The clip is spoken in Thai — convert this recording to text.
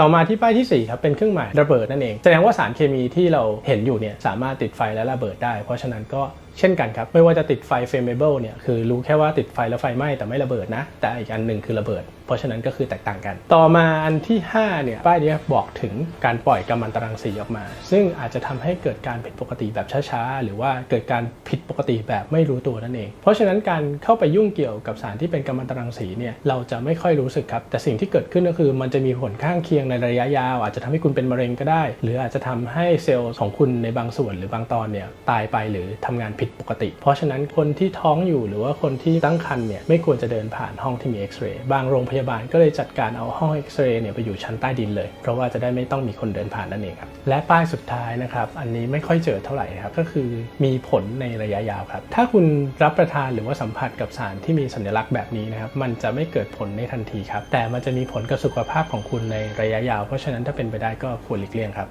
ต่อมาที่ป้ายที่4ครับเป็นเครื่องหมายระเบิดนั่นเอง แสดงว่าสารเคมีที่เราเห็นอยู่เนี่ยสามารถติดไฟและระเบิดได้ เพราะฉะนั้นก็ เช่นกันครับ ไม่ว่าจะติดไฟ flammable เนี่ยคือรู้แค่ว่าติดไฟแล้วไฟไหม้แต่ไม่ระเบิดนะ แต่อีกอันหนึ่งคือระเบิด เพราะฉะนั้นก็คือแตกต่างกัน ต่อมาอันที่5เนี่ยป้ายนี้บอกถึงการปล่อยกัมมันตรังสีออกมา ซึ่งอาจจะทำให้เกิดการผิดปกติแบบช้าๆ หรือว่าเกิดการผิดปกติแบบไม่รู้ตัวนั่นเอง เพราะฉะนั้นการเข้าไปยุ่งเกี่ยวกับสารที่เป็นกัมมันตรังสีเนี่ยเราจะไม่ค่อยรู้สึกครับ แต่สิ่งที่เกิดขึ้นก็คือ มันจะมีผลข้างเคียงในระยะยาว อาจจะทำให้คุณเป็นมะเร็งก็ได้ หรืออาจจะทำให้เซลล์ของคุณในบางส่วนหรือบางตอนเนี่ยตายไปหรือทำงานผิดปกติ เพราะฉะนั้นคนที่ท้องอยู่หรือว่าคนที่ตั้งครรภ์เนี่ยไม่ควรจะเดินผ่านห้องที่มีเอ็กซเรย์บางโรงพยาบาลก็เลยจัดการเอาห้องเอ็กซเรย์เนี่ยไปอยู่ชั้นใต้ดินเลย เพราะว่าจะได้ไม่ต้องมีคนเดินผ่านนั่นเองครับและป้ายสุดท้ายนะครับอันนี้ไม่ค่อยเจอเท่าไหร่ครับก็คือมีผลในระยะยาวครับถ้าคุณรับประทานหรือว่าสัมผัสกับสารที่มีสัญลักษณ์แบบนี้นะครับมันจะไม่เกิดผลในทันทีครับแต่มันจะมีผลกับสุขภาพของคุณในระยะยาว เพราะฉะนั้นถ้าเป็นไปได้ก็ควรหลีกเลี่ยงครับ